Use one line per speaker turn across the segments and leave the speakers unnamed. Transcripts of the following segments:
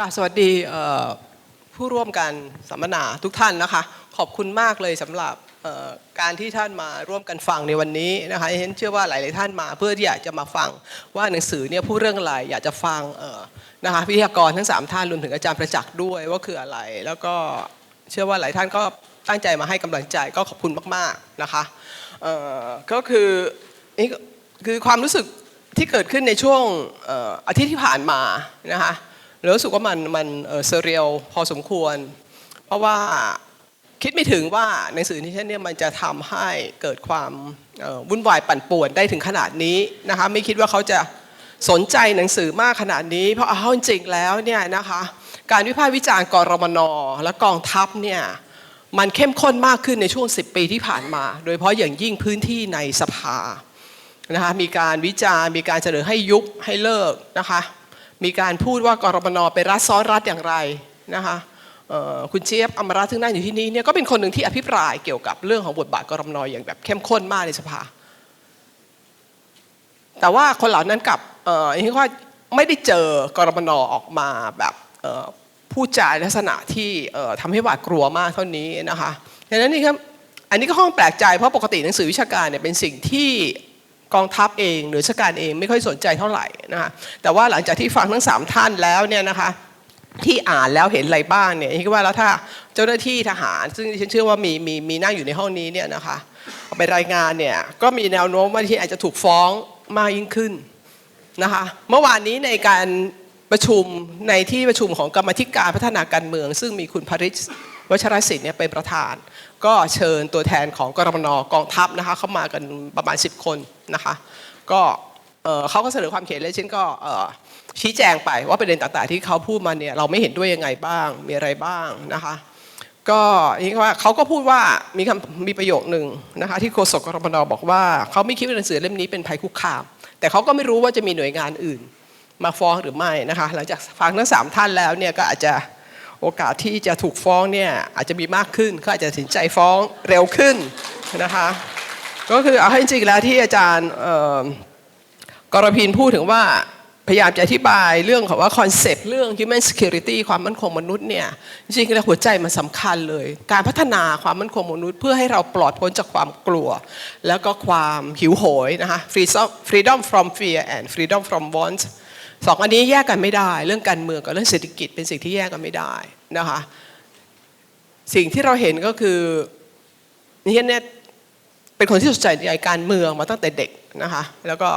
กาสวัสดีผู้ร่วมการสัมมนาทุกท่านนะคะ ขอบคุณมากเลยสำหรับการที่ท่านมาร่วมกันฟังในวันนี้นะคะฉันเชื่อว่าหลายๆท่านมาเพื่อที่อยากจะมาฟังว่าหนังสือเนี่ยพูดเรื่องอะไรอยากจะฟังนะคะวิทยากรทั้งสามท่านรวมถึงอาจารย์ประจักษ์ด้วยว่าคืออะไร แล้วก็เชื่อว่าหลายท่านก็ตั้งใจมาให้กำลังใจก็ขอบคุณมากๆนะคะก็คือนี่คือความรู้สึกที่เกิดขึ้นในช่วงอาทิตย์ที่ผ่านมานะคะ แล้วรู้สึกว่ามันมันเซเรียลพอสมควร เพราะว่าคิดไม่ถึงว่าหนังสือที่เช่นเนี้มันจะทำให้เกิดความวุ่นวายปั่นป่วนได้ถึงขนาดนี้นะคะไม่คิดว่าเขาจะสนใจหนังสือมากขนาดนี้ เพราะเอาจริงแล้วเนี่ยนะคะการวิพากษ์วิจารณ์กรมนและกองทัพเนี่ยมันเข้มข้นมากขึ้นในช่วง 10 ปีที่ผ่านมา โดยเฉพาะอย่างยิ่งพื้นที่ในสภานะคะมีการวิจารณ์มีการเสนอให้ยุบให้เลิกนะคะ มีการพูดว่ากรมนเป็นรัฐซ้อนรัฐอย่างไรนะคะคุณเจี๊ยบอมรัตซึ่งนั่งอยู่ที่นี่เนี่ยก็เป็นคนหนึ่งที่อภิปรายเกี่ยวกับเรื่องของบทบาทกรมนอย่างแบบเข้มข้นมากในสภา แต่ว่าคนเหล่านั้นกลับเอ่อที่ว่าไม่ได้เจอกรมนออกมาแบบพูดจาลักษณะที่เอ่อทำให้หวาดกลัวมากเท่านี้นะคะดังนั้นนี่ครับอันนี้ก็ห้องแปลกใจเพราะปกติหนังสือวิชาการเนี่ยเป็นสิ่งที่ กองทัพเอง หรือราชการเองไม่ค่อยสนใจเท่าไหร่นะคะแต่ว่าหลังจากที่ฟังทั้งสามท่านแล้วเนี่ยนะคะที่อ่านแล้วเห็นอะไรบ้างเนี่ยคิดว่าแล้วถ้าเจ้าหน้าที่ทหาร ซึ่งฉันเชื่อว่ามีมีมีนั่งอยู่ในห้องนี้เนี่ยนะคะเอาไปรายงานเนี่ยก็มีแนวโน้มว่าที่อาจจะถูกฟ้องมากยิ่งขึ้นนะคะเมื่อวานนี้ในการประชุมในที่ประชุมของกรรมธิการพัฒนาการเมือง ซึ่งมีคุณพริชวัชรศิลป์เนี่ยเป็นประธาน ก็เชิญตัวแทนของกรมนกองทัพนะคะเข้ามากันประมาณ 10 คนนะคะก็เขาก็เสนอความเห็นและฉันก็ชี้แจงไปว่าประเด็นต่างๆ ที่เขาพูดมาเนี่ยเราไม่เห็นด้วยยังไงบ้างมีอะไรบ้างนะคะก็นี่ว่าเขาก็พูดว่ามีคำมีประโยคหนึ่งนะคะที่โฆษกกรมนบอกว่าเขาไม่คิดว่าหนังสือเล่มนี้เป็นภัยคุกคาม แต่เขาก็ไม่รู้ว่าจะมีหน่วยงานอื่น มาฟ้องหรือไม่นะคะหลังจากฟังทั้งสามท่านแล้วเนี่ยก็อาจจะ โอกาสที่จะถูกฟ้องเนี่ยอาจจะมีมากขึ้นเขาอาจจะตัดสินใจฟ้องเร็วขึ้นนะคะก็คือเอาให้จริงแล้วที่อาจารย์กรพินพูดถึงว่าพยายามจะอธิบายเรื่องของว่าคอนเซปต์เรื่อง human security ความมั่นคงมนุษย์เนี่ยจริงๆแล้วหัวใจมันสำคัญเลย การพัฒนาความมั่นคงมนุษย์ เพื่อให้เราปลอดพ้นจากความกลัว แล้วก็ความหิวโหยนะคะ freedom from fear and freedom from want สองอันนี้แยกกันไม่ได้ เรื่องการเมืองกับเรื่องเศรษฐกิจเป็นสิ่งที่แยกกันไม่ได้นะคะสิ่งที่เราเห็นก็คือนี่เนี่ยเป็นคนที่สนใจในการเมืองมาตั้งแต่เด็กนะคะแล้วก็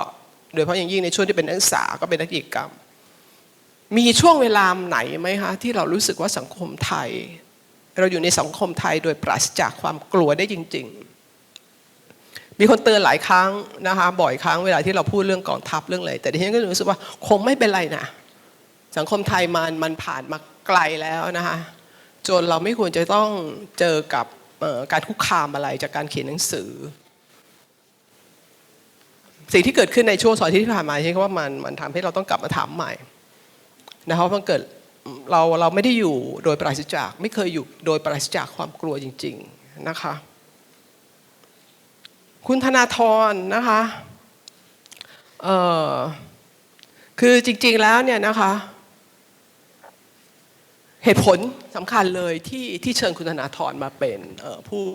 โดยเฉพาะอย่างยิ่งในช่วงที่เป็นนักศึกษาก็เป็นนักกิจกรรม มีช่วงเวลาไหนไหมคะที่เรารู้สึกว่าสังคมไทย เราอยู่ในสังคมไทยโดยปราศจากความกลัวได้จริง ๆ มีคนเตือนหลายครั้งนะคะบ่อยครั้งเวลาที่เราพูดเรื่องกองทัพเรื่องอะไรแต่ดิฉันก็รู้สึกว่าคงไม่เป็นไรนะสังคมไทยมันมันผ่านมาไกลแล้วนะคะจนเราไม่ควรจะต้องเจอกับการคุกคามอะไรจากการเขียนหนังสือ สิ่งที่เกิดขึ้นในช่วงสองอาทิตย์ที่ผ่านมาใช่ไหมว่ามันมันทำให้เราต้องกลับมาถามใหม่นะครับว่ามันเกิดเราเราไม่ได้อยู่โดยปราศจาก ไม่เคยอยู่โดยปราศจากความกลัวจริง ๆนะคะ คุณธนาธรนะคะเอ่อคือจริง ๆแล้วเนี่ยนะคะ เหตุผลสำคัญเลยที่ที่เชิญคุณธนาธรมาเป็นผู้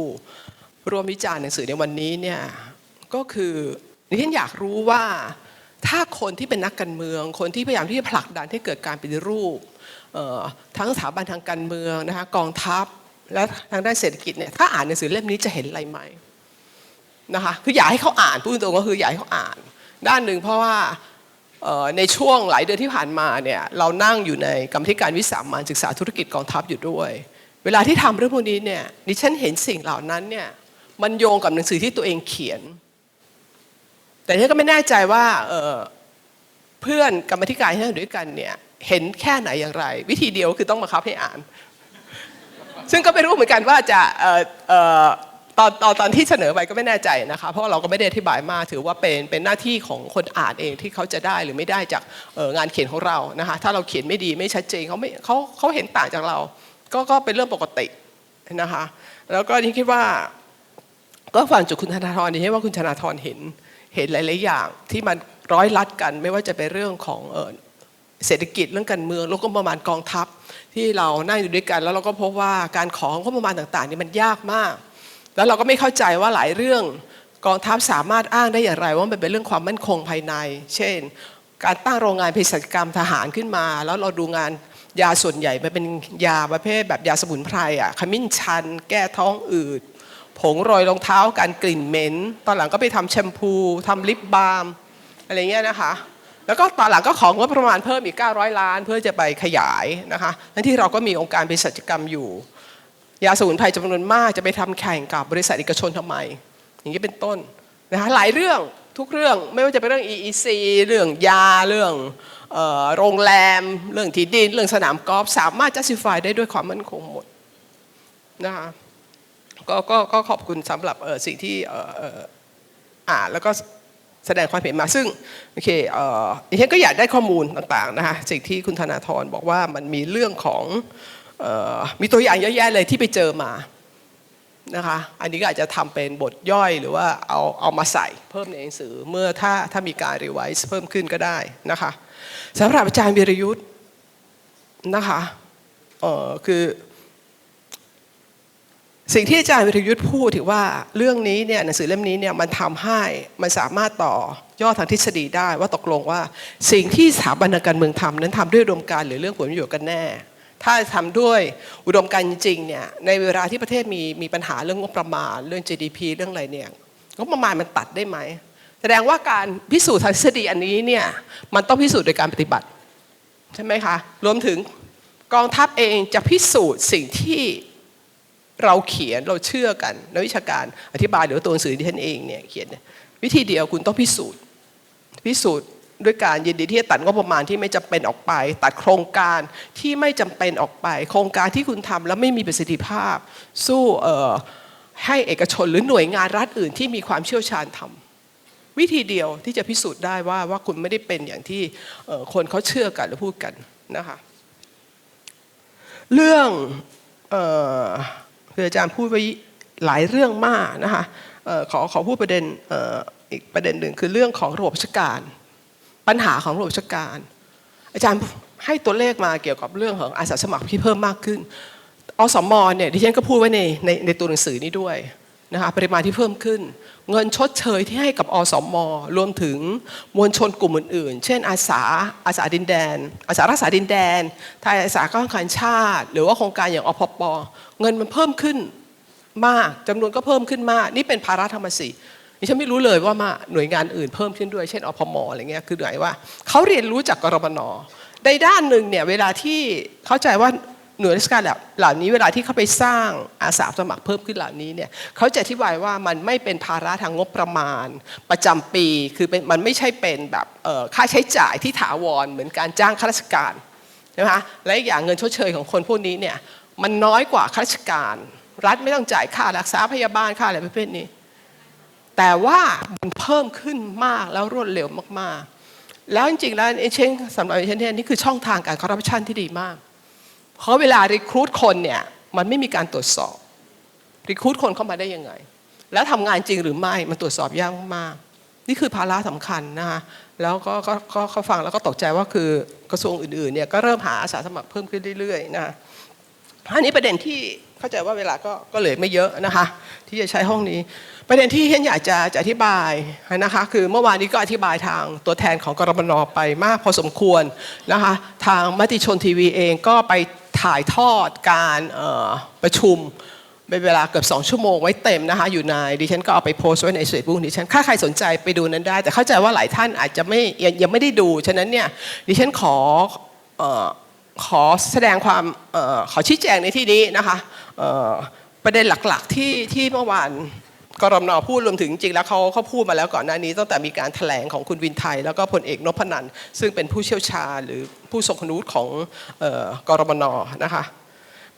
ร่วมวิจารณ์หนังสือในวันนี้เนี่ยก็คือดิฉันอยากรู้ว่าถ้าคนที่เป็นนักการเมือง คนที่พยายามที่จะผลักดันให้เกิดการปฏิรูปทั้งสถาบันทางการเมืองนะคะกองทัพและทางด้านเศรษฐกิจเนี่ยถ้าอ่านหนังสือเล่มนี้จะเห็นอะไรไหม นะคะคืออยากให้เขาอ่านพูดตรงก็คืออยากให้เขาอ่าน ด้านหนึ่งเพราะว่าในช่วงหลายเดือนที่ผ่านมาเนี่ยเรานั่งอยู่ในกรรมธิการวิสามันศึกษาธุรกิจกองทัพอยู่ด้วย เวลาที่ทำเรื่องพวกนี้เนี่ยดิฉันเห็นสิ่งเหล่านั้นเนี่ยมันโยงกับหนังสือที่ตัวเองเขียน แต่ฉันก็ไม่แน่ใจว่าเพื่อนกรรมธิการที่นั่งอยู่ด้วยกันเนี่ยเห็นแค่ไหนอย่างไร วิธีเดียวคือต้องบังคับให้อ่าน ซึ่งก็ไม่รู้เหมือนกันว่าจะ ตอนตอนตอนที่เสนอไปก็ไม่แน่ใจนะคะ เพราะว่าเราก็ไม่ได้อธิบายมากถือว่าเป็นเป็นหน้าที่ของคนอ่านเองที่เขาจะได้หรือไม่ได้จากงานเขียนของเรานะคะถ้าเราเขียนไม่ดีไม่ชัดเจนเขาไม่เขาเขาเห็นต่างจากเรา ก็ก็เป็นเรื่องปกตินะคะแล้วก็นี่คิดว่า ก็ฟังจากคุณธนาธรนี่ให้ว่าคุณธนาธรเห็นเห็นหลาย ๆ อย่าง ที่มันร้อยลัดกันไม่ว่าจะเป็นเรื่องของเศรษฐกิจเรื่องการเมืองแล้วก็ประมาณกองทัพ ที่เรานั่งอยู่ด้วยกัน แล้วเราก็พบว่าการของงบประมาณต่าง ๆ นี่มันยากมาก แล้วเราก็ไม่เข้าใจว่าหลายเรื่องกองทัพสามารถอ้างได้อย่างไร ว่ามันเป็นเรื่องความมั่นคงภายใน เช่น การตั้งโรงงานเภสัชกรรมทหารขึ้นมา แล้วเราดูงานยาส่วนใหญ่มันเป็นยาประเภทแบบยาสมุนไพรอะขมิ้นชัน แก้ท้องอืด ผงโรยรองเท้าการกลิ่นเหม็น ตอนหลังก็ไปทำแชมพูทำลิปบาล์มอะไรเงี้ยนะคะ แล้วก็ตอนหลังก็ของงบประมาณเพิ่มอีก 900 ล้าน เพื่อจะไปขยายนะคะทั้งที่เราก็มีองค์การเภสัชกรรมอยู่ ยาสมุนไพรจำนวนมากจะไปทำแข่งกับบริษัทเอกชนทำไม อย่างนี้เป็นต้นนะคะหลายเรื่องทุกเรื่องไม่ว่าจะเป็นเรื่อง EEC เรื่องยาเรื่องโรงแรม เรื่องที่ดิน เรื่องสนามกอล์ฟสามารถ justify ได้ด้วยความมั่นคงหมดนะคะก็ก็ก็ขอบคุณสำหรับสิ่งที่อ่านแล้วก็แสดงความเห็นมาซึ่งโอเคเอ่อดิฉันก็อยากได้ข้อมูลต่างๆนะคะสิ่งที่คุณธนาธรบอกว่ามันมีเรื่องของ มีตัวอย่างเยอะแยะเลยที่ไปเจอมานะคะอันนี้ก็อาจจะทำเป็นบทย่อยหรือว่าเอาเอามาใส่เพิ่มในหนังสือเมื่อถ้าถ้ามีการรีไวซ์เพิ่มขึ้นก็ได้นะคะสำหรับอาจารย์วิรยุทธ์นะคะเออคือสิ่งที่อาจารย์วิรยุทธ์พูดถึงว่าเรื่องนี้เนี่ยหนังสือเล่มนี้เนี่ยมันทำให้มันสามารถต่อย่อทางทฤษฎีได้ว่าตกลงว่า สิ่งที่สถาบันการเมืองทำนั้นทำด้วยอุดมการหรือเรื่องผลประโยชน์กันแน่ ถ้าทำด้วยอุดมการณ์จริงเนี่ยในเวลาที่ประเทศมีมีปัญหาเรื่องงบประมาณ เรื่อง GDP เรื่องอะไรเนี่ยงบประมาณมันตัดได้ไหมแสดงว่าการพิสูจน์ทางทฤษฎีอันนี้เนี่ยมันต้องพิสูจน์โดยการปฏิบัติ ใช่ไหมคะ รวมถึงกองทัพเองจะพิสูจน์สิ่งที่เราเขียนเราเชื่อกันนักวิชาการอธิบายหรือตัวหนังสือที่ท่านเองเนี่ยเขียนวิธีเดียวคุณต้องพิสูจน์ พิสูจน์ ด้วยการยินดีที่จะตัดงบประมาณที่ไม่จำเป็นออกไป ตัดโครงการที่ไม่จำเป็นออกไป โครงการที่คุณทำแล้วไม่มีประสิทธิภาพ สู้เให้เอกชนหรือหน่วยงานรัฐอื่นที่มีความเชี่ยวชาญทำวิธีเดียวที่จะพิสูจน์ได้ว่าว่าคุณไม่ได้เป็นอย่างที่คนเขาเชื่อกันหรือพูดกันนะคะเรื่องเออคืออาจารย์พูดไว้หลายเรื่องมากนะคะออขอขอพูดประเด็นอออีกประเด็นหนึ่งคือเรื่องของระบบราชการ ปัญหาของระบบราชการ อาจารย์ให้ตัวเลขมาเกี่ยวกับเรื่องของอาสาสมัครที่เพิ่มมากขึ้นอสมเนี่ยดิฉันก็พูดไว้ในในในตัวหนังสือนี้ด้วยนะคะปริมาณที่เพิ่มขึ้น เงินชดเชยที่ให้กับอสมรวมถึงมวลชนกลุ่มอื่นๆ เช่นอาสาอาสาดินแดน อาสารักษาดินแดนไทยอาสาก้องการชาติ หรือว่าโครงการอย่างอพปเงินมันเพิ่มขึ้นมากจำนวนก็เพิ่มขึ้นมาก นี่เป็นภาระธรรมสิ ดิฉันไม่รู้เลยว่ามาหน่วยงานอื่นเพิ่มขึ้นด้วยเช่นอพมอะไรเงี้ยคือหมายว่าเขาเรียนรู้จากกรมนในด้านหนึ่งเนี่ยเวลาที่เข้าใจว่าหน่วยราชการเหล่านี้เวลาที่เขาไปสร้างอาสาสมัครเพิ่มขึ้นเหล่านี้เนี่ยเขาจะอธิบายว่ามันไม่เป็นภาระทางงบประมาณ ประจำปีคือเป็นมันไม่ใช่เป็นแบบเออค่าใช้จ่ายที่ถาวรเหมือนการจ้างข้าราชการใช่ไหมคะและอีกอย่างเงินชดเชยของคนพวกนี้เนี่ยมันน้อยกว่าข้าราชการ รัฐไม่ต้องจ่ายค่ารักษาพยาบาลค่าอะไรประเภทนี้ แต่ว่ามันเพิ่มขึ้นมากแล้วรวดเร็วมากๆ แล้วจริงๆแล้วเอเชนสำหรับเอเชนเนี่ยนี่คือช่องทางการคอร์รัปชันที่ดีมาก เพราะเวลารีครูดคนเนี่ยมันไม่มีการตรวจสอบรีครูดคนเข้ามาได้ยังไง แล้วทำงานจริงหรือไม่มันตรวจสอบยากมากนี่คือภาระสำคัญนะคะแล้วก็ก็ก็เขาฟังแล้วก็ตกใจว่าคือกระทรวงอื่นๆเนี่ยก็เริ่มหาอาสาสมัครเพิ่มขึ้นเรื่อยๆนะอันนี้ประเด็นที่เข้าใจว่าเวลาก็ก็เหลือไม่เยอะนะคะที่จะใช้ห้องนี้ ประเด็นที่เฮนอยากจะจะอธิบายนะคะคือเมื่อวานนี้ก็อธิบายทางตัวแทนของกรมนไปมากพอสมควรนะคะทางมติชนทีวีเองก็ไปถ่ายทอดการประชุมเป็นเวลาเกือบ 2 ชั่วโมงไว้เต็มนะคะอยู่ในดิฉันก็เอาไปโพสต์ไว้ในเฟซบุ๊กดิฉันถ้าใครสนใจไปดูนั้นได้ แต่เข้าใจว่าหลายท่านอาจจะไม่ยังไม่ได้ดู ฉะนั้นเนี่ยดิฉันขอขอแสดงความขอชี้แจงในที่นี้นะคะประเด็นหลักๆที่ที่เมื่อวาน กรมนพูดรวมถึงจริงแล้วเขาเขาพูดมาแล้วก่อนหน้านี้ตั้งแต่มีการแถลงของคุณวินไทย แล้วก็พลเอกนพนันซึ่งเป็นผู้เชี่ยวชาญหรือผู้ทรงคุณวุฒิของกรมนนะคะ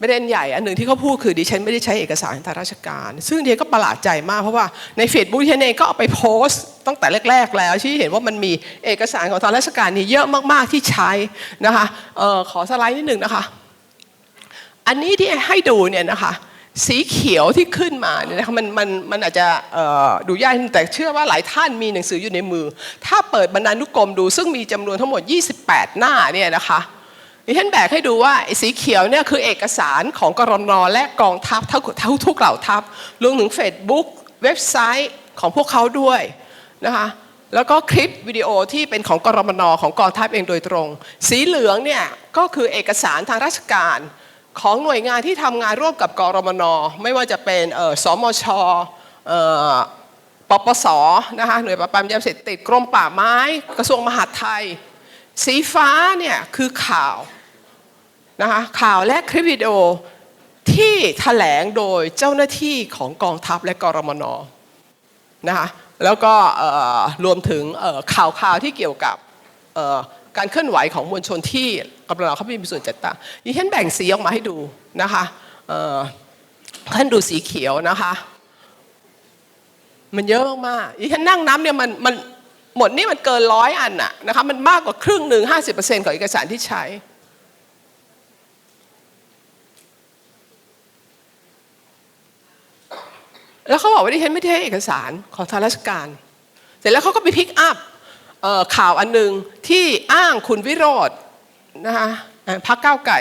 ประเด็นใหญ่อันหนึ่งที่เขาพูดคือดิฉันไม่ได้ใช้เอกสารทางราชการ ซึ่งดิฉันก็ประหลาดใจมากเพราะว่าใน Facebook ดิฉันเองก็เอาไปโพสต์ตั้งแต่แรก ๆ แล้วที่เห็นว่ามันมีเอกสารของทางราชการนี่เยอะมากๆที่ใช้นะคะออขอสไลด์นิดหนึ่งนะคะ อันนี้ที่ให้ดูเนี่ยนะคะ สีเขียวที่ขึ้นมาเนี่ยนะคะมันมันมันอาจจะดูยากแต่เชื่อว่าหลายท่านมีหนังสืออยู่ในมือ ถ้าเปิดบรรณานุกรมดูซึ่งมีจำนวนทั้งหมด 28 หน้าเนี่ยนะคะดิฉันแบกให้ดูว่าสีเขียวเนี่ยคือเอกสารของกรนและกองทัพทั้งทุกเหล่าทัพรวมถึง Facebook เว็บไซต์ของพวกเขาด้วยนะคะแล้วก็คลิปวิดีโอที่เป็นของกรมนของกองทัพเองโดยตรง สีเหลืองเนี่ยก็คือเอกสารทางราชการ ของหน่วยงานที่ทำงานร่วมกับกรมน ไม่ว่าจะเป็นสมชเอ่อปปสนะคะหน่วยปราบปรามยาเสพติดกรมป่าไม้ กระทรวงมหาดไทย สีฟ้าเนี่ยคือข่าวนะคะข่าวและคลิปวิดีโอที่แถลงโดยเจ้าหน้าที่ของกองทัพและกรมนนะคะแล้วก็รวมถึงข่าวข่าวที่เกี่ยวกับ การเคลื่อนไหวของมวลชนที่กรมนเขาไม่มีส่วนจัดตั้งดิฉันแบ่งสีออกมาให้ดูนะคะท่านดูสีเขียวนะคะ มันเยอะมากๆดิฉันนั่งน้ำเนี่ยมันมันหมดนี่มันเกินร้อยอันน่ะนะคะมันมากกว่าครึ่งหนึ่งห้าสิบเปอร์เซ็นต์ของเอกสารที่ใช้ แล้วเขาบอกว่าดิฉันไม่ได้ให้เอกสารของทางราชการ เสร็จแล้วเขาก็ไปพิกอัพ ข่าวอันหนึ่งที่อ้างคุณวิโรจน์นะคะพักเก้าวไก่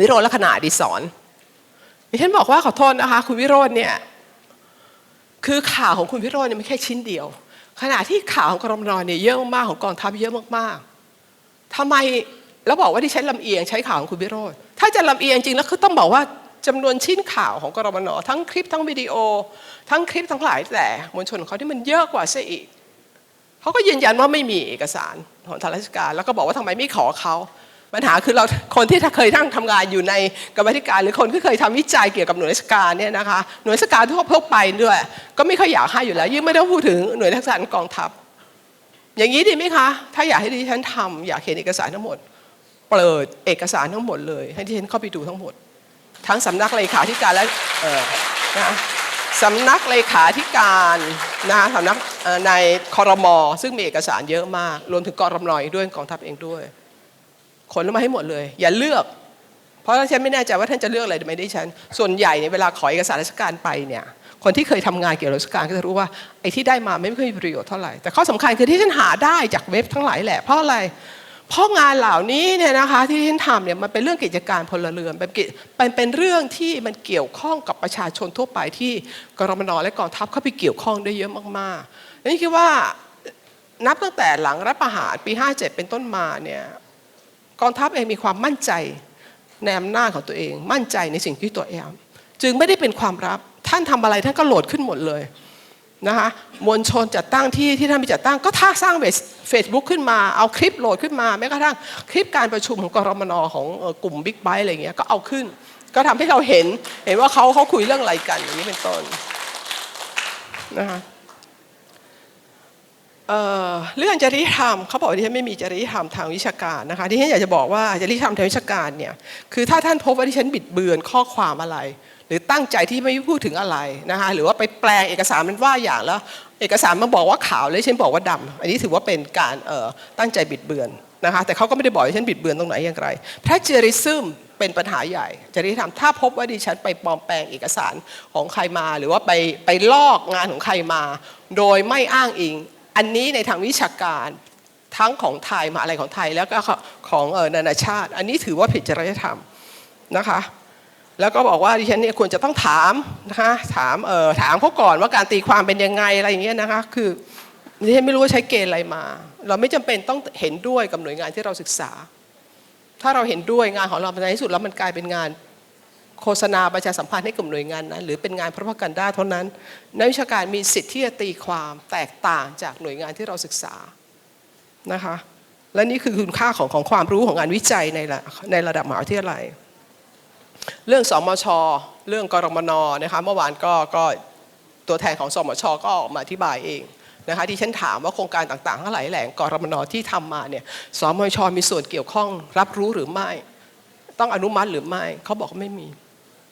วิโรจน์และขนาดีสอนดิฉันบอกว่าขอโทษนะคะ คุณวิโรจน์เนี่ยคือข่าวของคุณวิโรจน์เนี่ยไม่แค่ชิ้นเดียว ขณะที่ข่าวของกรมนเนี่ยเยอะมากของกองทัพเยอะมากๆทำไมแล้วบอกว่าที่ใช้ลำเอียงใช้ข่าวของคุณวิโรจน์ถ้าจะลำเอียงจริงแล้วคือต้องบอกว่าจำนวนชิ้นข่าวของกรมนทั้งคลิปทั้งวิดีโอ ทั้งคลิปทั้งหลายแต่มวลชนของเขาที่มันเยอะกว่าซะอีก เขาก็ยืนยันว่าไม่มีเอกสารของทางราชการ แล้วก็บอกว่าทำไมไม่ขอเขาปัญหาคือเราคนที่เคยทั้งทำงานอยู่ในกรรมธิการ หรือคนที่เคยทำวิจัยเกี่ยวกับหน่วยราชการเนี่ยนะคะหน่วยราชการทั่วทั่วไปด้วย ก็ไม่ค่อยอยากให้อยู่แล้ว ยิ่งไม่ต้องพูดถึงหน่วยราชการกองทัพ อย่างนี้ดีไหมคะ ถ้าอยากให้ดิฉันทำอยากเห็นเอกสารทั้งหมด เปิดเอกสารทั้งหมดเลย ให้ดิฉันเข้าไปดูทั้งหมด ทั้งสำนักเลขาธิการและเออนะ สำนักเลขาธิการนะสำนักในคอรมอซึ่งมีเอกสารเยอะมาก รวมถึงกรมนอีกด้วยกองทัพเองด้วย ขนมาให้หมดเลย อย่าเลือก เพราะฉันไม่แน่ใจว่าท่านจะเลือกอะไรไม่ได้ฉัน ส่วนใหญ่เนี่ยเวลาขอเอกสารราชการไปเนี่ยคนที่เคยทำงานเกี่ยวกับราชการก็จะรู้ว่าไอ้ที่ได้มาไม่ค่อยมีประโยชน์เท่าไหร่แต่ข้อสำคัญคือที่ฉันหาได้จากเว็บทั้งหลายแหละเพราะอะไร เพราะงานเหล่านี้เนี่ยนะคะที่ฉันทำเนี่ยมันเป็นเรื่องกิจการพลเรือนเป็นเป็นเป็นเรื่องที่มันเกี่ยวข้องกับประชาชนทั่วไปที่กรมนและกองทัพเข้าไปเกี่ยวข้องได้เยอะมากๆนี่คิดว่านับตั้งแต่หลังรัฐประหารปี 57 เป็นต้นมาเนี่ยกองทัพเองมีความมั่นใจในอำนาจของตัวเอง มั่นใจในสิ่งที่ตัวเอง จึงไม่ได้เป็นความลับท่านทำอะไรท่านก็โหลดขึ้นหมดเลย นะคะมวลชนจัดตั้งที่ที่ท่านไปจัดตั้งก็ท่าสร้างเฟซบุ๊กขึ้นมาเอาคลิปโหลดขึ้นมาแม้กระทั่งคลิปการประชุมของกรมนของเอ่อกลุ่มบิ๊กไบค์อะไรเงี้ยก็เอาขึ้น ก็ทำให้เราเห็นเห็นว่าเขาเขาคุยเรื่องอะไรกันอย่างนี้เป็นต้นนะคะเอ่อเรื่องจริยธรรมเขาบอกว่าที่ฉันไม่มีจริยธรรมทางวิชาการนะคะที่ฉันอยากจะบอกว่าจริยธรรมทางวิชาการเนี่ยคือถ้าท่านพบว่าที่ฉันบิดเบือนข้อความอะไร หรือตั้งใจที่ไม่พูดถึงอะไรนะคะหรือว่าไปแปลงเอกสารมันว่าอย่างแล้ว เอกสารมันบอกว่าขาวแล้วฉันบอกว่าดำอันนี้ถือว่าเป็นการเอ่อตั้งใจบิดเบือนนะคะแต่เขาก็ไม่ได้บอกให้ฉันบิดเบือนตรงไหนอย่างไรพระเจริซึมเป็นปัญหาใหญ่จริยธรรมถ้าพบว่าดิฉันไปปลอมแปลงเอกสารของใครมา หรือว่าไปไปลอกงานของใครมา โดยไม่อ้างอิง อันนี้ในทางวิชาการทั้งของไทยมาอะไรของไทยแล้วก็ของเออนานาชาติ อันนี้ถือว่าผิดจริยธรรมนะคะ แล้วก็บอกว่าดิฉันเนี่ยควรจะต้องถามนะคะถามเออถามเขาก่อนว่าการตีความเป็นยังไงอะไรอย่างเงี้ยนะคะคือดิฉันไม่รู้ว่าใช้เกณฑ์อะไรมา เราไม่จำเป็นต้องเห็นด้วยกับหน่วยงานที่เราศึกษา ถ้าเราเห็นด้วยงานของเราในที่สุดแล้วมันกลายเป็นงานโฆษณาประชาสัมพันธ์ให้กับหน่วยงานนั้น หรือเป็นงานพระพกันด้าเท่านั้น นักวิชาการมีสิทธิ์ที่จะตีความแตกต่างจากหน่วยงานที่เราศึกษานะคะและนี่คือคุณค่าของของความรู้ของงานวิจัยในระในระดับมหาวิทยาลัย เรื่องสมช เรื่องกรมนนะคะเมื่อวานก็ก็ตัวแทนของสมชก็ออกมาอธิบายเองนะคะที่ฉันถามว่าโครงการต่างๆทั้งหลายแหล่งกรมนที่ทำมาเนี่ยสมชมีส่วนเกี่ยวข้องรับรู้หรือไม่ ต้องอนุมัติหรือไม่เขาบอกไม่มี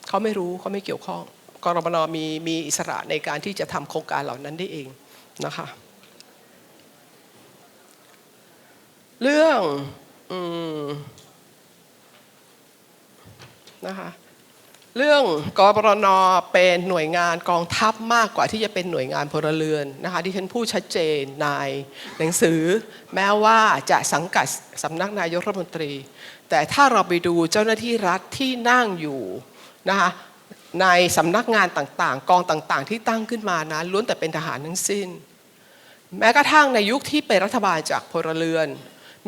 เขาไม่รู้เขาไม่เกี่ยวข้องกรมนมีมีอิสระในการที่จะทำโครงการเหล่านั้นได้เองนะคะเรื่องอม นะคะเรื่องกบรนเป็นหน่วยงานกองทัพมากกว่าที่จะเป็นหน่วยงานพลเรือนนะคะที่ฉันพูดชัดเจนในหนังสือ แม้ว่าจะสังกัดสำนักนายกรัฐมนตรี แต่ถ้าเราไปดูเจ้าหน้าที่รัฐที่นั่งอยู่นะคะในสำนักงานต่างๆ กองต่างๆ ที่ตั้งขึ้นมานะล้วนแต่เป็นทหารทั้งสิ้น แม้กระทั่งในยุคที่เป็นรัฐบาลจากพลเรือน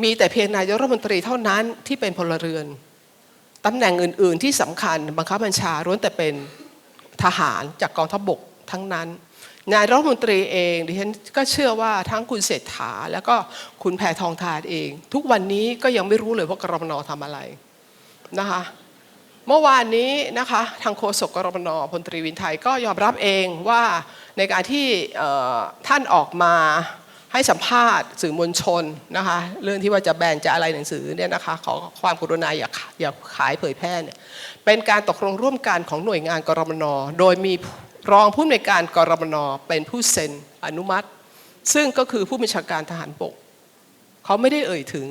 มีแต่เพียงนายกรัฐมนตรีเท่านั้นที่เป็นพลเรือน ตำแหน่งอื่น ๆ ที่สำคัญบังคับบัญชาล้วนแต่เป็นทหารจากกองทัพบกทั้งนั้น นายรัฐมนตรีเองดิฉันก็เชื่อว่าทั้งคุณเศรษฐา แล้วก็คุณแพทองทานเอง ทุกวันนี้ก็ยังไม่รู้เลยว่ากรมนทำอะไรนะคะเมื่อวานนี้นะคะทางโฆษกกรมนพลตรีวินไทยก็ยอมรับเองว่าในการที่ท่านออกมา ให้สัมภาษณ์สื่อมวลชนนะคะเรื่องที่ว่าจะแบนจะอะไรหนังสือเนี่ยนะคะขอความกรุณาอย่าอย่าขายเผยแพร่เนี่ยเป็นการตกลงร่วมกันของหน่วยงานกรมน โดยมีรองผู้อำนวยการกรมนเป็นผู้เซ็นอนุมัติ ซึ่งก็คือผู้บัญชาการทหารบกเขาไม่ได้เอ่ยถึง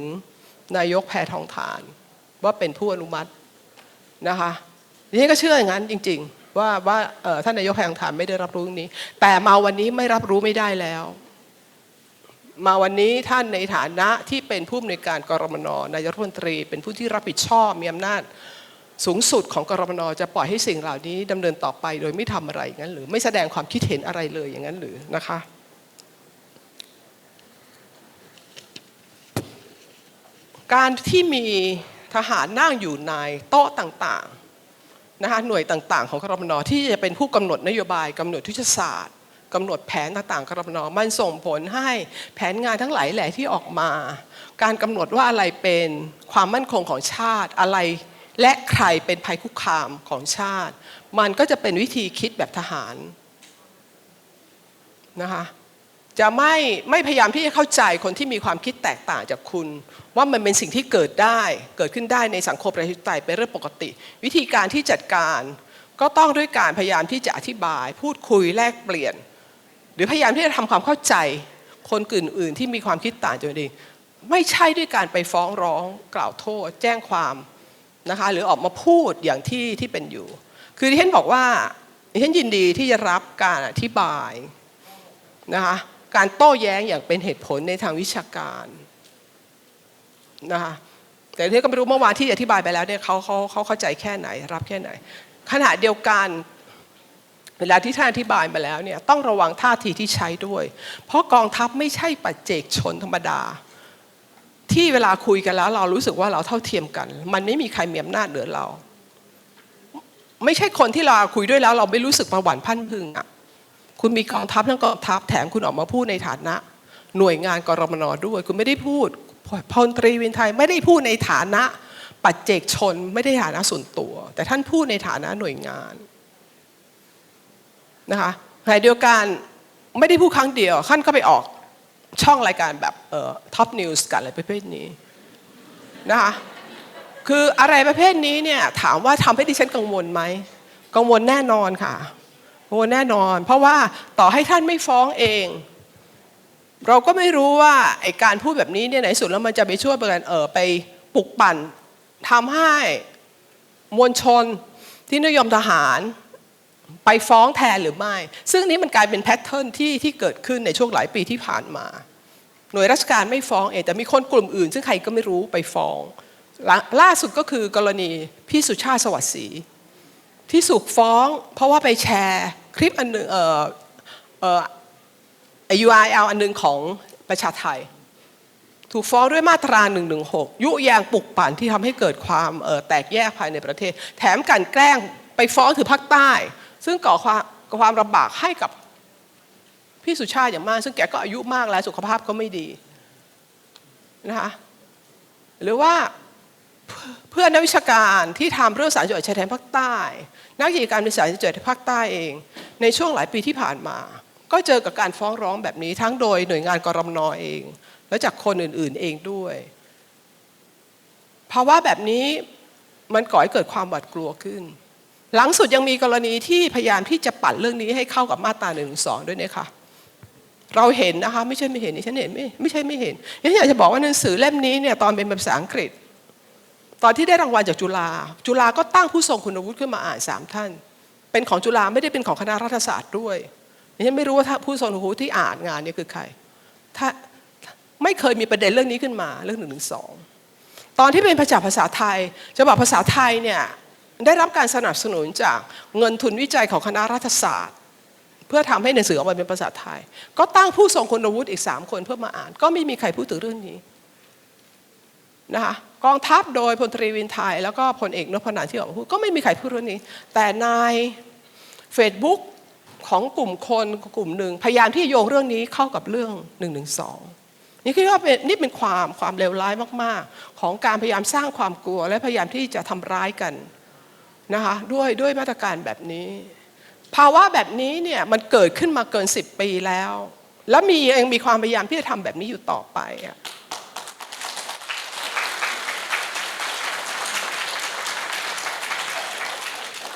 นายกแพทองทาน ว่าเป็นผู้อนุมัตินะคะดิฉันก็เชื่ออย่างนั้นจริง ๆ ว่าว่าท่านนายกแพทองฐานไม่ได้รับรู้เรื่องนี้ แต่มาวันนี้ไม่รับรู้ไม่ได้แล้ว มาวันนี้ท่านในฐานะที่เป็นผู้อำนวยการกรมนนายรัฐมนตรี เป็นผู้ที่รับผิดชอบมีอำนาจสูงสุดของกรมนจะปล่อยให้สิ่งเหล่านี้ดำเนินต่อไปโดยไม่ทำอะไรอย่างนั้นหรือไม่แสดงความคิดเห็นอะไรเลยอย่างนั้นหรือนะคะการที่มีทหารนั่งอยู่ในโต๊ะต่างๆนะคะหน่วยต่างๆ ของกรมนที่จะเป็นผู้กำหนดนโยบายกำหนดทุชศาสตร์ กำหนดแผนต่างๆกรมนมันส่งผลให้แผนงานทั้งหลายแหล่ที่ออกมา การกำหนดว่าอะไรเป็นความมั่นคงของชาติอะไร และใครเป็นภัยคุกคามของชาติ มันก็จะเป็นวิธีคิดแบบทหารนะคะจะไม่ไม่พยายามที่จะเข้าใจคนที่มีความคิดแตกต่างจากคุณ ว่ามันเป็นสิ่งที่เกิดได้เกิดขึ้นได้ในสังคมประชาธิปไตยเป็นเรื่องปกติ วิธีการที่จัดการ ก็ต้องด้วยการพยายามที่จะอธิบาย พูดคุยแลกเปลี่ยน รือพยายามที่จะทำความเข้าใจคนอื่นๆที่มีความคิดต่างจากตัวเองไม่ใช่ด้วยการไปฟ้องร้องกล่าวโทษ แจ้งความนะคะหรือออกมาพูดอย่างที่ที่เป็นอยู่ คือที่ฉันบอกว่าดิฉันยินดีที่จะรับการอธิบายนะคะการโต้แย้งอย่างเป็นเหตุผลในทางวิชาการนะคะแต่ที่ก็ไม่รู้เมื่อวานที่อธิบายไปแล้วเนี่ยเขาเขาเขาเข้าใจแค่ไหน รับแค่ไหน ขณะเดียวกัน เวลาที่ท่านอธิบายมาแล้วเนี่ยต้องระวังท่าทีที่ใช้ด้วย เพราะกองทัพไม่ใช่ปัจเจกชนธรรมดา ที่เวลาคุยกันแล้วเรารู้สึกว่าเราเท่าเทียมกัน มันไม่มีใครมีอำนาจเหนือเรา ไม่ใช่คนที่เราคุยด้วยแล้วเราไม่รู้สึกประหวั่นพันพึงอะคุณมีกองทัพทั้งกองทัพแถมคุณออกมาพูดในฐานะ หน่วยงานกรมนด้วย คุณไม่ได้พูดพลตรีวินไทยไม่ได้พูดในฐานะปัจเจกชนไม่ได้ฐานะส่วนตัว แต่ท่านพูดในฐานะหน่วยงาน นะคะขณะเดียวกันไม่ได้พูดครั้งเดียวท่านก็ไปออกช่องรายการแบบเอ่อท็อปนิวส์กันอะไรประเภทนี้นะคะคืออะไรประเภทนี้เนี่ยถามว่าทำให้ดิฉันกังวลไหมกังวลแน่นอนค่ะโอ้แน่นอน เพราะว่าต่อให้ท่านไม่ฟ้องเอง เราก็ไม่รู้ว่าไอการพูดแบบนี้เนี่ยไหนสุดแล้วมันจะไปช่วยประกันเออไปปลุกปั่นทำให้มวลชนที่นิยมทหาร ไปฟ้องแทนหรือไม่ ซึ่งนี้มันกลายเป็นแพทเทิร์นที่ที่เกิดขึ้นในช่วงหลายปีที่ผ่านมา หน่วยราชการไม่ฟ้องเองแต่มีคนกลุ่มอื่น ซึ่งใครก็ไม่รู้ไปฟ้อง ล่าล่าสุดก็คือกรณีพี่สุชาติสวัสดิ์ศรีที่สุกฟ้องเพราะว่าไปแชร์คลิปอันหนึ่งเอ่อเอ่อ URL อันหนึ่งของประชาไทย ถูกฟ้องด้วยมาตรา 116 ยุยงปลุกปั่นที่ทำให้เกิดความแตกแยกภายในประเทศ แถมกลันแกล้งไปฟ้องถึงภาคใต้ ซึ่งก่อความความลำบากให้กับพี่สุชาติอย่างมาก ซึ่งแกก็อายุมากแล้วสุขภาพก็ไม่ดีนะคะหรือว่าเพื่อนนักวิชาการที่ทำเรื่องสารจังหวัดชายแดนภาคใต้ นักกิจการในสารจังหวัดภาคใต้เอง ในช่วงหลายปีที่ผ่านมา ก็เจอกับการฟ้องร้องแบบนี้ทั้งโดยหน่วยงานกรมนเอง และจากคนอื่น ๆเองด้วยภาวะแบบนี้มันก่อให้เกิดความหวาดกลัวขึ้น หลังสุดยังมีกรณีที่พยายามที่จะปัดเรื่องนี้ให้เข้ากับมาตราหนึ่งสองด้วยนะคะเราเห็นนะคะไม่ใช่ไม่เห็นนี่ฉันเห็นไม่ไม่ใช่ไม่เห็นฉันอยากจะบอกว่าหนังสือเล่มนี้เนี่ยตอนเป็นภาษาอังกฤษ ตอนที่ได้รางวัลจากจุฬาจุฬาก็ตั้งผู้ทรงคุณวุฒิขึ้นมาอ่านสามท่าน เป็นของจุฬาไม่ได้เป็นของคณะรัฐศาสตร์ด้วยดิฉันไม่รู้ว่าถ้าผู้ทรงคุณวุฒิที่อ่านงานนี้คือใคร ถ้าไม่เคยมีประเด็นเรื่องนี้ขึ้นมาเรื่องหนึ่งหนึ่งสองตอนที่เป็นภาษาภาษาไทยฉบับภาษาไทยเนี่ย ได้รับการสนับสนุนจากเงินทุนวิจัยของคณะรัฐศาสตร์ เพื่อทำให้หนังสือออกมาเป็นภาษาไทย ก็ตั้งผู้ทรงคุณวุฒิอีกสามคนเพื่อมาอ่าน ก็ไม่มีใครพูดถึงเรื่องนี้นะคะกองทัพโดยพลตรีวินไทย แล้วก็พลเอกนพนันที่ออกมาพูดก็ไม่มีใครพูดเรื่องนี้ แต่ใน Facebook ของกลุ่มคนกลุ่มหนึ่งพยายามที่จะโยงเรื่องนี้เข้ากับเรื่อง1นึนี่คือว่าเป็นนี่เป็นความความเลวร้ายมาก ๆ ของการพยายามสร้างความกลัวและพยายามที่จะทำร้ายกัน นะคะด้วยด้วยมาตรการแบบนี้ ภาวะแบบนี้เนี่ยมันเกิดขึ้นมาเกิน 10 ปีแล้ว แล้วมียังมีความพยายามที่จะทำแบบนี้อยู่ต่อไปอะ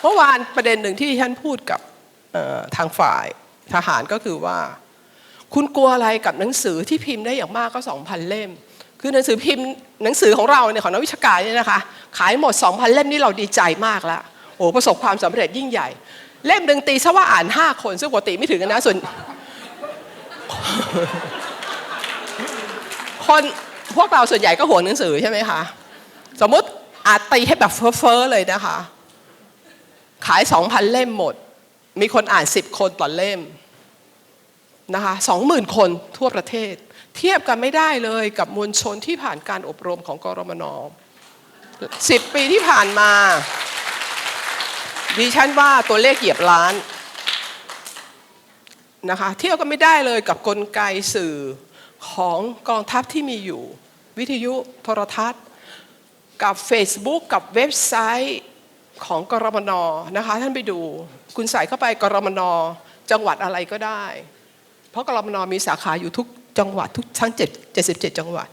เมื่อวานประเด็นหนึ่งที่ฉันพูดกับทางฝ่ายทหารก็คือว่า คุณกลัวอะไรกับหนังสือที่พิมพ์ได้อย่างมากก็2,000เล่ม คือหนังสือพิมพ์หนังสือของเราเนี่ยของนักวิชาการเนี่ยนะคะ ขายหมด 2,000 เล่มนี่เราดีใจมากแล้วโอ้ประสบความสำเร็จยิ่งใหญ่ เล่มหนึ่งตีซะว่าอ่าน 5 คนซึ่งปกติไม่ถึงนะส่วน คนพวกเราส่วนใหญ่ก็ห่วงหนังสือใช่ไหมคะ สมมติอาจตีให้แบบเฟ้อๆเลยนะคะ ขาย 2,000 เล่มหมด มีคนอ่าน 10 คนต่อเล่มนะคะสองหมื่นคนทั่วประเทศ เทียบกันไม่ได้เลยกับมวลชนที่ผ่านการอบรมของกรมนสิบปีที่ผ่านมาดิฉันว่าตัวเลขเหยียบล้านนะคะเทียบกันไม่ได้เลยกับกลไกสื่อของกองทัพที่มีอยู่ วิทยุโทรทัศน์ กับ Facebook กับเว็บไซต์ของกรมนนะคะ ท่านไปดู คุณใส่เข้าไปกรมนจังหวัดอะไรก็ได้ เพราะกรมนมีสาขาอยู่ทุก จังหวัดทุกทั้ง77 จังหวัด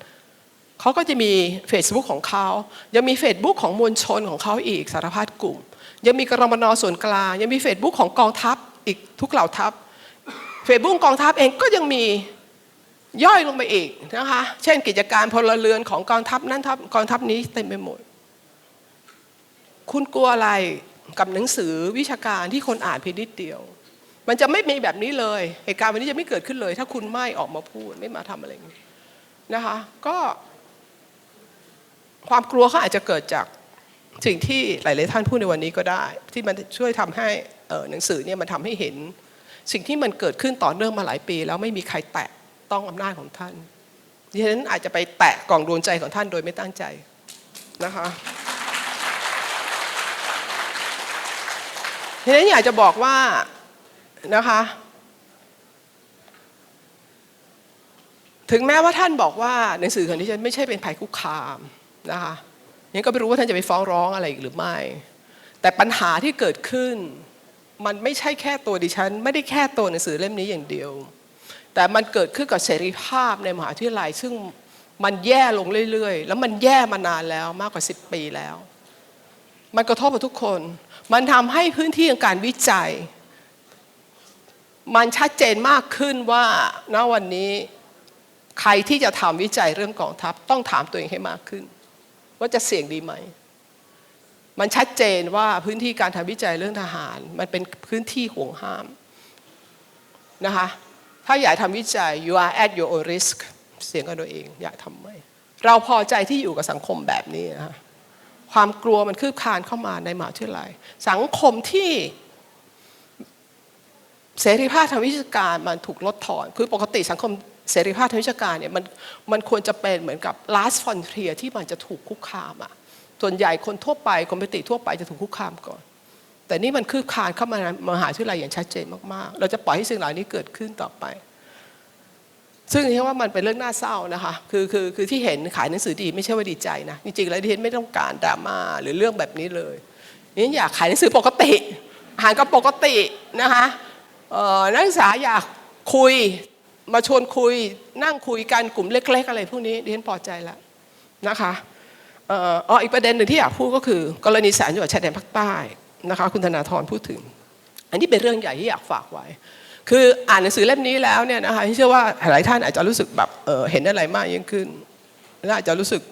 เขาก็จะมี Facebook ของเขา ยังมี Facebook ของมวลชนของเขาอีกสารพัดกลุ่ม ยังมีกรมนส่วนกลาง ยังมี Facebook ของกองทัพอีกทุกเหล่าทัพ Facebook กองทัพเองก็ยังมีย่อยลงไปอีกนะคะ เช่นกิจการพลเรือนของกองทัพนั้นทัพกองทัพนี้เต็มไปหมด คุณกลัวอะไรกับหนังสือวิชาการที่คนอ่านเพียงนิดเดียว มันจะไม่มีแบบนี้เลยเหตุการณ์วันนี้จะไม่เกิดขึ้นเลย ถ้าคุณไม่ออกมาพูดไม่มาทำอะไรนะคะ ก็ ความกลัวเขาอาจจะเกิดจากสิ่งที่หลาย ๆ ท่านพูดในวันนี้ก็ได้ ที่มันช่วยทำให้หนังสือเนี่ยมันทำให้เห็น สิ่งที่มันเกิดขึ้นต่อเนื่องมาหลายปี แล้วไม่มีใครแตะต้องอำนาจของท่านดิฉันอาจจะไปแตะกล่องดวงใจของท่านโดยไม่ตั้งใจนะคะทีนี้อยากจะบอกว่า นะคะ ถึงแม้ว่าท่านบอกว่าหนังสือของดิฉันไม่ใช่เป็นภัยคุกคามนะคะยังก็ไม่รู้ว่าท่านจะไปฟ้องร้องอะไรอีกหรือไม่ แต่ปัญหาที่เกิดขึ้น มันไม่ใช่แค่ตัวดิฉัน ไม่ได้แค่ตัวหนังสือเล่มนี้อย่างเดียว แต่มันเกิดขึ้นกับเสรีภาพในมหาวิทยาลัย ซึ่งมันแย่ลงเรื่อยๆ แล้วมันแย่มานานแล้วมากกว่า 10 ปีแล้ว มันกระทบกับทุกคน มันทำให้พื้นที่ของการวิจัย มันชัดเจนมากขึ้นว่าณวันนี้ใครที่จะทำวิจัยเรื่องกองทัพ ต้องถามตัวเองให้มากขึ้น ว่าจะเสี่ยงดีไหม มันชัดเจนว่าพื้นที่การทำวิจัยเรื่องทหาร มันเป็นพื้นที่ห่วงห้ามนะคะถ้าอยากทำวิจัย you are at your own risk เสี่ยงกับตัวเอง อยากทำไหมเราพอใจที่อยู่กับสังคมแบบนี้นะคะความกลัวมันคืบคลานเข้ามาในมหาวิทยาลัยสังคมที่ เสรีภาพทางวิชาการมันถูกลดทอน คือปกติสังคมเสรีภาพทางวิชาการเนี่ยมันมันควรจะเป็นเหมือนกับ last frontier ที่มันจะถูกคุกคามอะส่วนใหญ่คนทั่วไปคนปกติทั่วไปจะถูกคุกคามก่อน แต่นี่มันคืบคานเข้ามาในมหาวิทยาลัยอย่างชัดเจนมากๆ เราจะปล่อยให้สิ่งเหล่านี้เกิดขึ้นต่อไป ซึ่งที่ว่ามันเป็นเรื่องน่าเศร้านะคะคือคือคือที่เห็นขายหนังสือดีไม่ใช่ว่าดีใจนะจริงๆแล้วที่เห็นไม่ต้องการดราม่าหรือเรื่องแบบนี้เลยนี่อยากขายหนังสือปกติอาหารก็ปกตินะคะ นักศึกษาอยากคุยมาชวนคุยนั่งคุยกันกลุ่มเล็ก ๆ อะไรพวกนี้ดิฉันพอใจแล้วนะคะเอ่ออ๋ออีกประเด็นหนึ่งที่อยากพูดก็คือ กรณีสารจังหวัดชายแดนภาคใต้นะคะคุณธนาธรพูดถึง อันนี้เป็นเรื่องใหญ่ที่อยากฝากไว้ คืออ่านหนังสือเล่มนี้แล้วเนี่ยนะคะเชื่อว่าหลายท่านอาจจะรู้สึกแบบเเห็นอะไรมากยิ่งขึ้นและอาจจะรู้สึก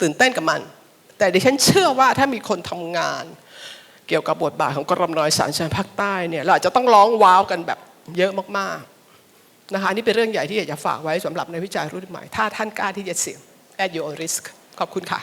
ตื่นเต้นกับมัน แต่ดิฉันเชื่อว่าถ้ามีคนทำงาน เกี่ยวกับบทบาทของกรมนอยสารชนภาคใต้เนี่ยเราอาจจะต้องร้องว้าวกันแบบเยอะมากๆนะคะนี่เป็นเรื่องใหญ่ที่อยากจะฝากไว้สำหรับในวิจัยรุ่นใหม่ ถ้าท่านกล้าที่จะเสี่ยง at your own risk ขอบคุณค่ะ